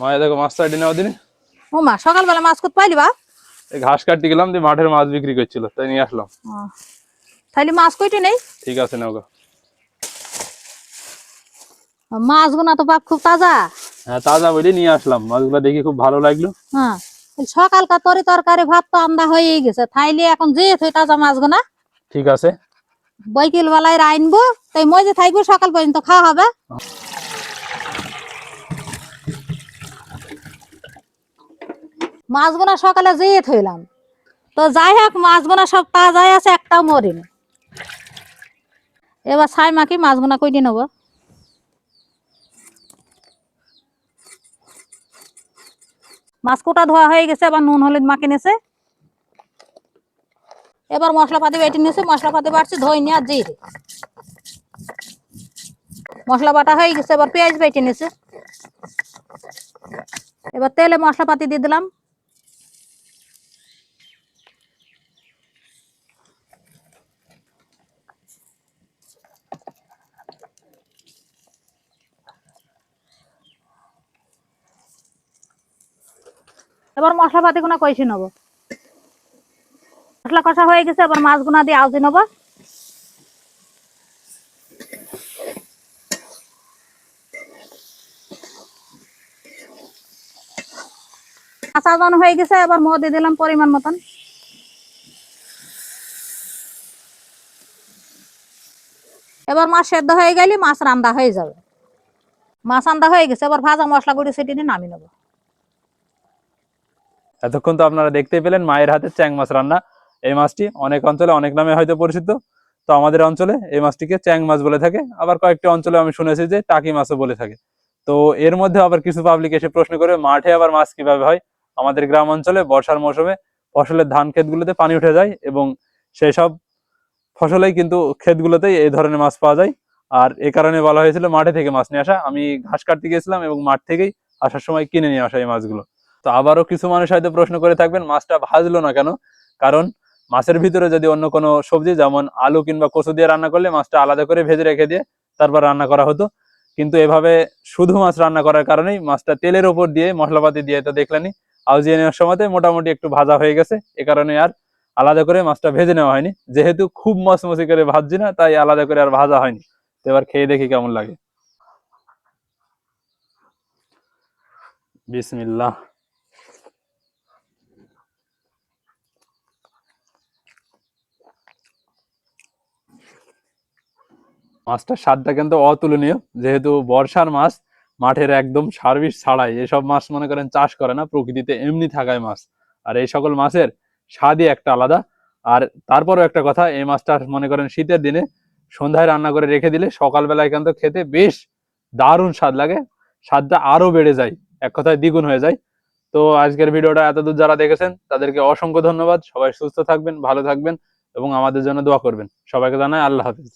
মায়ের দেখো মাছ সাইডে নেওয়া দিনে। ও মা সকালবেলা মাছ করতে পাইলি বা? এই ঘাস কাটতে গেলাম দিয়ে মাঠের মাছ বিক্রি করছিল তাই নিয়ে আসলাম। তাইলে মাছ কইটি নেই? ঠিক আছে নাও গো। মাছগুনা তো পাক খুব তাজা। হ্যাঁ তাজা বলে নিয়ে আসলাম। মাছগুলো দেখি খুব ভালো লাগল। হ্যাঁ সকালকার তরি তরকারি ভাত তো আন্দা হয়ে গেছে। থাইলে এখন যে থই তাজা মাছগুনা ঠিক আছে। বৈকিল বেলায় আনব তাই মই যে থাকব সকাল পর্যন্ত খাওয়া হবে। মাছগুনা সকালে যেয়ে থইলাম। তো যাই হোক মাছ বোনা সব তাজাই আছে একটাও মরিনি। এবার ছাই মাখি বোনা কই দিয়ে মাছ কোটা ধোয়া হয়ে গেছে, এবার নুন হলুদ মাখি নেছে এবার মশলাপাতি বেটে নিয়েছে, মশলাপাতি বাড়ছে ধইনি আর জিরে মশলা বাটা হয়ে গেছে, এবার পেঁয়াজ বেটে নিয়েছে। এবার তেলে মশলাপাতি দিয়ে দিলাম। এবার মশলাপাতি গুনা কইছি নেব। মশলা কষা হয়ে গেছে, এবার মাছগুনা দিয়ে আউজি নেব। আজানো হয়ে গেছে, এবার মো দিয়ে দিলাম পরিমাণ মতন। এবার মাছ সেদ্ধ হয়ে গেলে মাছ রান্দা হয়ে যাবে। মাছ রান্দা হয়ে গেছে, এবার ভাজা মশলা গুঁড়ি সেটি নিয়ে নামিয়ে নেব। এতক্ষণ তো আপনারা দেখতেই পেলেন মায়ের হাতে চ্যাং মাছ রান্না। এই মাছটি অনেক অঞ্চলে অনেক নামে হয়তো পরিচিত। তো আমাদের অঞ্চলে এই মাছটিকে চ্যাং মাছ বলে থাকে। আবার কয়েকটি অঞ্চলে আমি শুনেছি যে টাকি মাছও বলে থাকে। তো এর মধ্যে আবার কিছু পাবলিক এসে প্রশ্ন করে, মাঠে আবার মাছ কীভাবে হয়? আমাদের গ্রাম অঞ্চলে বর্ষার মৌসুমে ফসলের ধান ক্ষেতগুলোতে পানি উঠে যায় এবং সেই সব ফসলেই কিন্তু ক্ষেতগুলোতেই এই ধরনের মাছ পাওয়া যায়। আর এ কারণে বলা হয়েছিল মাঠে থেকে মাছ নিয়ে আসা। আমি ঘাস কাটতে গিয়েছিলাম এবং মাঠ থেকেই আসার সময় কিনে নিয়ে আসা এই মাছগুলো। তো আবারও কিছু মানুষ হয়তো প্রশ্ন করে থাকবেন, মাছটা ভাজলো না কেন? কারণ মাছের ভিতরে যদি অন্য কোনো সবজি, যেমন আলু কিংবা কচু দিয়ে রান্না করলে মাছটা আলাদা করে ভেজে রেখে দিয়ে তারপর রান্না করা হতো। কিন্তু এভাবে শুধু মাছ রান্না করার কারণেই মাছটা তেলের ওপর দিয়ে, মশলাপাতি দিয়ে তো দেখলেনি আউজিয়ে নেওয়ার সময় মোটামুটি একটু ভাজা হয়ে গেছে। এ কারণে আর আলাদা করে মাছটা ভেজে নেওয়া হয়নি। যেহেতু খুব মচমচি করে ভাজছি না, তাই আলাদা করে আর ভাজা হয়নি। তো এবার খেয়ে দেখি কেমন লাগে। বিসমিল্লাহ। মাছটার স্বাদটা কিন্তু অতুলনীয়। যেহেতু বর্ষার মাছ, মাঠের একদম সার্ভিস ছাড়াই এসব মাছ মনে করেন চাষ করে না, প্রকৃতিতে এমনি থাকায় মাছ। আর এই সকল মাছের স্বাদই একটা আলাদা। আর তারপরও একটা কথা, এই মাছটা মনে করেন শীতের দিনে সন্ধ্যায় রান্না করে রেখে দিলে সকালবেলায় কিন্তু খেতে বেশ দারুণ স্বাদ লাগে। স্বাদটা আরও বেড়ে যায়, এক কথায় দ্বিগুণ হয়ে যায়। তো আজকের ভিডিওটা এতদূর যারা দেখেছেন, তাদেরকে অসংখ্য ধন্যবাদ। সবাই সুস্থ থাকবেন, ভালো থাকবেন এবং আমাদের জন্য দোয়া করবেন। সবাইকে জানাই আল্লাহ হাফিজ।